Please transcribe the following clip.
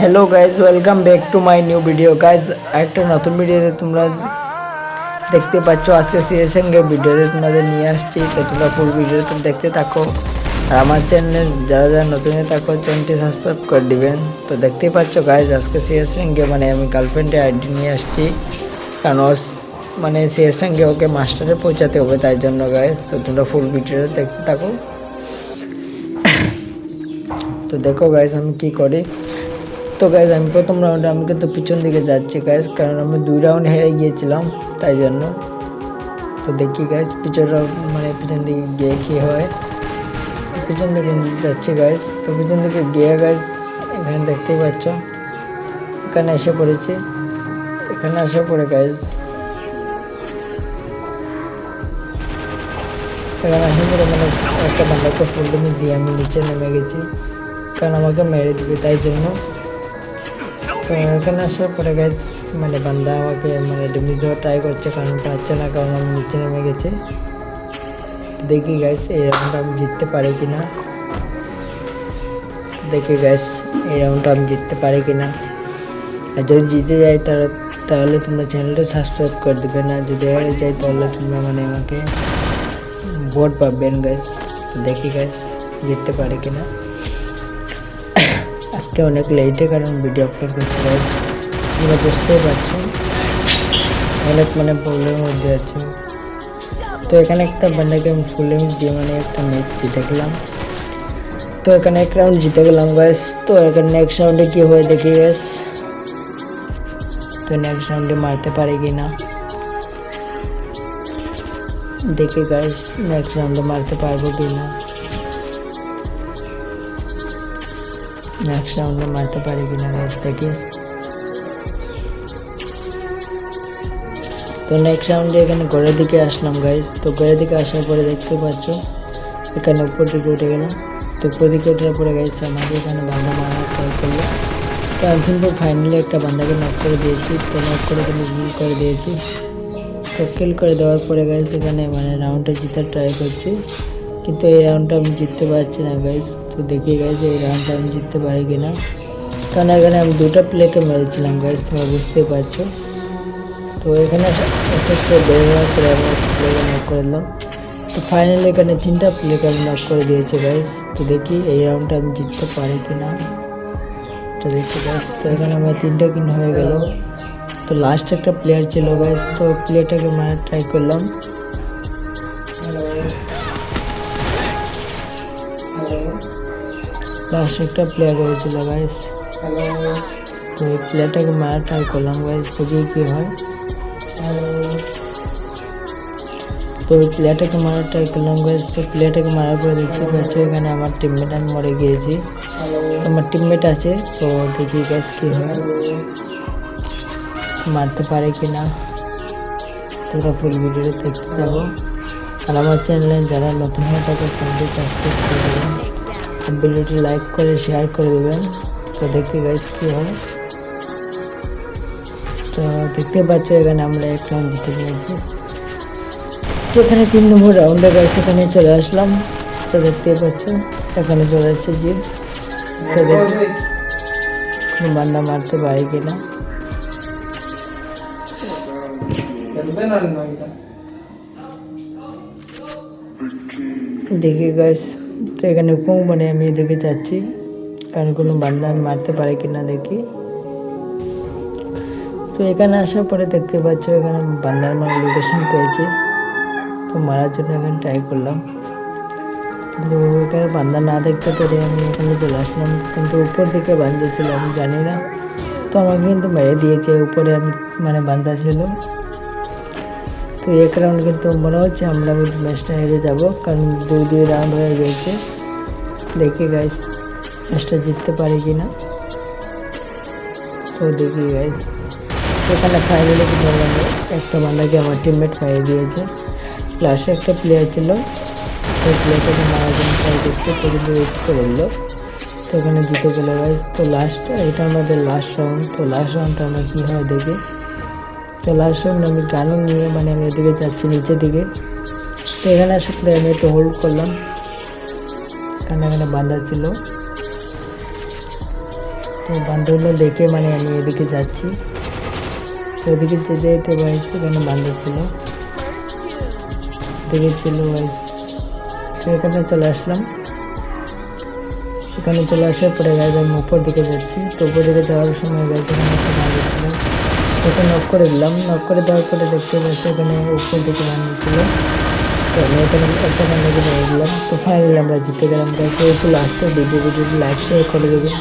Hello guys welcome back to my new video guys একটা নতুন ভিডিওতে তোমরা দেখতে পাচ্ছ। আজকে সিএসএন এর ভিডিওতে তোমাদের নিয়ে আসছি। তো তোমরা ফুল ভিডিওটা দেখতে থাকো। আর আমার চ্যানেলে যারা যারা নতুন থাকো চ্যানেলটি সাবস্ক্রাইব করে দিবেন। তো দেখতেই পাচ্ছ গাইজ আজকে সিএসএন গে মানে আমি গার্লফ্রেন্ডের আইডি নিয়ে আসছি। কারণ মানে সিএসএন গে ওকে মাস্টারে পৌঁছাতে হবে তাই জন্য গাইজ তো তোমরা ফুল ভিডিওটা দেখতে থাকো। তো দেখো গাইজ আমি কি করি? তো গাইজ আমি প্রথম রাউন্ডে আমি কিন্তু পিছন দিকে যাচ্ছি গাইজ কারণ আমি দুই রাউন্ড হেরে গিয়েছিলাম, তাই জন্য। তো দেখি গাইজ পিছন রাউন্ড মানে পিছন দিকে গিয়ে কী হয়। পিছন দিকে যাচ্ছে গাইজ তো পিছন দিকে গিয়ে গাইজ এখানে দেখতেই পাচ্ছ, এখানে এসে পড়েছি। এখানে এসে পড়ে গাইজ এখানে আসে পড়ে মানে একটা বান্দাকে ফুলডুমি দিয়ে আমি নিচে নেমে গেছি, কারণ আমাকে মেরে দিবে, তাই জন্য। তো এখানে আসার পরে গাইজ মানে বান্দা আমাকে মানে ডেমিজ দেওয়ার ট্রাই করছে কারণ পাচ্ছে না কারণ আমি নিচে নেমে গেছে দেখি গাইজ এই রাউন্ডটা আমি জিততে পারি কি না দেখি গাইজ এই রাউন্ডটা আমি জিততে পারি কি না আর যদি জিতে যাই তাহলে তাহলে তোমরা চ্যানেলটা সাবস্ক্রাইব করে দেবে না যদি হেরে যাই তাহলে তোমরা মানে আমাকে ভোট পাবেন গাইজ তো দেখি গাইজ জিততে পারে কিনা আজকে অনেক লেটে কারণ ভিডিও আপলোড গাইজ তোমরা বুঝতেই পারছ। অনেক মানে প্রবলেমের মধ্যে আছে। তো এখানে একটা বান্দাকে আমি ফুল দিয়ে মানে একটা ম্যাচ জিতে গেলাম। তো এখানে এক রাউন্ড জিতে গেলাম গাইস তো এখানে নেক্সট রাউন্ডে কি হয় দেখি গাইস তো নেক্সট রাউন্ডে মারতে পারে কি না? দেখি গাইস নেক্সট রাউন্ডে মারতে পারব কি না? নেক্সট রাউন্ডে মারতে পারি কি না গাইস তো নেক্সট রাউন্ডে এখানে ঘরের দিকে আসলাম গাইস তো ঘরের দিকে আসার পরে দেখতে পাচ্ছ এখানে উপর দিকে উঠে গেলাম তো উপর দিকে ওঠার পরে গাইস আমাকে এখানে বান্ধা মারার ট্রাই করল তো আমি কিন্তু ফাইনালি একটা বান্দাকে নক করে দিয়েছি তো নক করে কিন্তু কিল করে দিয়েছি তো কিল করে দেওয়ার পরে গাইস এখানে মানে রাউন্ডটা জিতার ট্রাই করছি কিন্তু এই রাউন্ডটা আমি জিততে পারছি না গাইস তো দেখি গাইস এই রাউন্ডটা আমি জিততে পারি কিনা কারণ এখানে আমি দুটো প্লেকে মেরেছিলাম গাইস তোমরা বুঝতে পারছ তো এখানে বের হওয়ার পরে আমি প্লেকে নক করে দিলাম তো ফাইনালি এখানে তিনটা প্লেকে আমি নক করে দিয়েছি গাইস তো দেখি এই রাউন্ডটা আমি জিততে পারি কি না তো দেখি গাইস তো এখানে আমার তিনটা কিন হয়ে গেল তো লাস্ট একটা প্লেয়ার ছিল গাইস তো প্লেয়ারটাকে মারার ট্রাই করলাম লাস্ট একটা প্লেয়ার হয়েছিল গাইস তো এই প্লেয়ারটাকে মারার ট্রাই করলাম গাইস দেখি কি হয়। তো ওই প্লেয়ারটাকে মারার ট্রাই করলাম গাইস তো প্লেয়ারটাকে মারার পরে দেখতে পাচ্ছি এখানে আমার টিমমেট আমি মরে গিয়েছি। আমার টিমমেট আছে তো দেখি গাইস কি হয়। মারতে পারে কি না তোরা ফুল ভিডিওটা দেখতে থাকো আর আমার চ্যানেলে যারা নতুন হয়ে থাকে চ্যানেলটি সাবস্ক্রাইব করে ভিডিওটি লাইক করে শেয়ার করে দেবেন। তো দেখি গাইস কি হয়। তো দেখতে পাচ্ছ এখানে আমরা এক রাউন্ড জিতে নিয়েছি তো এখানে তিন নম্বর রাউন্ডে গাইস এখানে চলে আসলাম। তো দেখতে পাচ্ছ এখানে চলে আসছে জিপ তো দেখি কোনো বান্দা মারতে পারে কিনা। দেখি গাইস তো এখানে উপং মানে আমি এদিকে যাচ্ছি। কারণ কোনো বান্দা আমি মারতে পারি কিনা দেখি। তো এখানে আসার পরে দেখতে পাচ্ছ এখানে বান্দার মানে লোকেশন পেয়েছি। তো মারার জন্য এখানে ট্রাই করলাম। কিন্তু এখানে বান্দা না দেখতে পেরে আমি এখানে চলে আসলাম। কিন্তু উপর দিকে বান্ধা ছিল, আমি জানি না। তো আমাকে কিন্তু মেরে দিয়েছে, উপরে আমি মানে বান্ধা ছিল। তো এক রাউন্ড কিন্তু মনে হচ্ছে আমরা ম্যাচটা হেরে যাব। কারণ দুই দুই রাউন্ড হয়ে গেছে দেখি গাইস ম্যাচটা জিততে পারি কি না তো দেখি গাইস এখানে ফাইনালি কিন্তু আমরা একটা বান্দাকে আমার টিমমেট পাইয়ে দিয়েছে। লাস্টে একটা প্লেয়ার ছিল, সেই প্লেয়ারটাকে মারার জন্য ট্রাই করছে তো কিন্তু করে দিল। তো এখানে জিতে গেল গাইস তো লাস্ট এটা আমাদের লাস্ট রাউন্ড তো লাস্ট রাউন্ডটা আমরা কী হয় দেখি। তো লাস্ট রাউন্ড আমি গানও নিয়ে মানে আমি এদিকে যাচ্ছি নিচের দিকে। তো এখানে পরে আমি একটু হোল্ড করলাম। এখানে এখানে বান্ধা ছিল। তো বান্ধবগুলো দেখে মানে আমি এদিকে যাচ্ছি। তো ওদিকে যেতে যেতে গাইস এখানে বান্ধব ছিল। এদিকে ছিল গাইস তো এখানে চলে আসলাম। এখানে চলে আসার পরে গাইজ আমি উপর দিকে যাচ্ছি। তো উপর দিকে যাওয়ার সময় গাইজ এখানে একটা বান্ধব ছিল। ওকে নক করে দিলাম। নক করে দেওয়ার পরে দেখতে পাচ্ছি এখানে উপর দিকে বান্ধব ছিল। তো আমি এখানে একটা বান্ধবকে ধরে দিলাম তো ফাইনালি আমরা জিতে গেলাম। গাইজ চলে আসতে ভিডিও ভিডিওটি লাইক শেয়ার করে দেবেন।